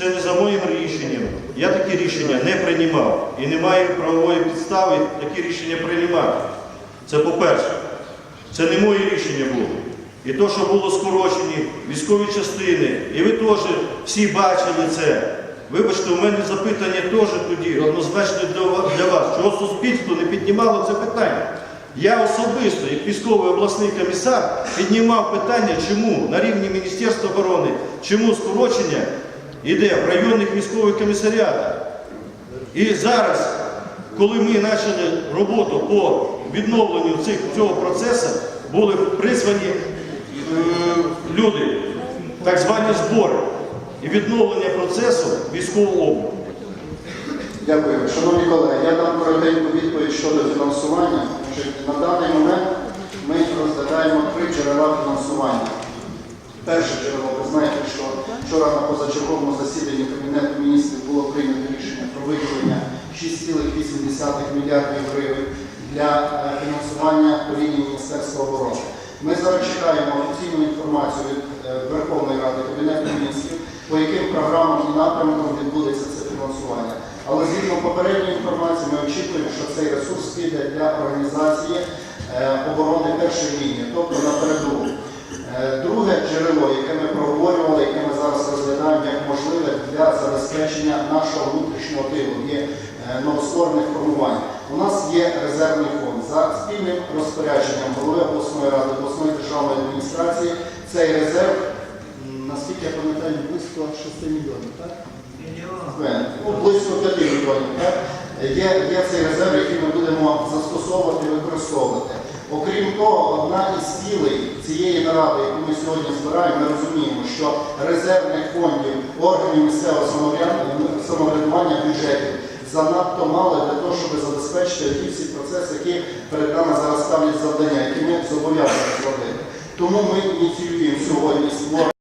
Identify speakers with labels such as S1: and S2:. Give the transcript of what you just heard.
S1: Це не за моїм рішенням. Я такі рішення не приймав і не маю правової підстави такі рішення приймати. Це по-перше. Це не моє рішення було. І то, що було скорочені військові частини, і ви теж всі бачили це. Вибачте, у мене запитання теж тоді однозначно для для вас, чого суспільство не піднімало це питання. Я особисто, як військовий обласний комісар, піднімав питання, чому на рівні Міністерства оборони, чому скорочення йде в районних військових комісаріатах. І зараз, коли ми почали роботу по відновленню цих, цього процесу, були призвані е, люди, так звані збори і відновлення процесу військового обліку.
S2: Дякую. Шановні колеги, я дам коротеньку відповідь щодо фінансування. На даний момент ми розглядаємо три джерела фінансування. Перше джерело, ви знаєте, що вчора на позачерговому засіданні Кабінету міністрів було прийнято рішення про виділення 6,8 мільярдів гривень для е, фінансування по лінії Міністерства оборони. Ми зараз чекаємо офіційну інформацію від е, Верховної Ради Кабінету міністрів, по яким програмам і напрямкам відбудеться це фінансування. Але згідно попередньої інформації, ми очікуємо, що цей ресурс піде для організації е, оборони першої лінії, тобто на передову. Друге джерело, яке ми проговорювали, яке ми зараз розглядаємо як можливе для забезпечення нашого внутрішнього тилу, є е, новостворених формувань. У нас є резервний фонд за спільним розпорядженням голови обласної ради, обласної державної адміністрації. Цей резерв, наскільки я пам'ятаю, близько 6 мільйонів, так? Ну, близько 5 мільйонів. Так? Є, є цей резерв, який ми будемо застосовувати і використовувати. Окрім того, одна із цілей цієї наради, яку ми сьогодні збираємо, ми розуміємо, що резервних фондів органів місцевого самоврядування- бюджетів занадто мало для того, щоб забезпечити ті всі процеси, які перед нами зараз ставлять завдання, які ми зобов'язані зробити. Тому ми ініціюємо сьогодні створення.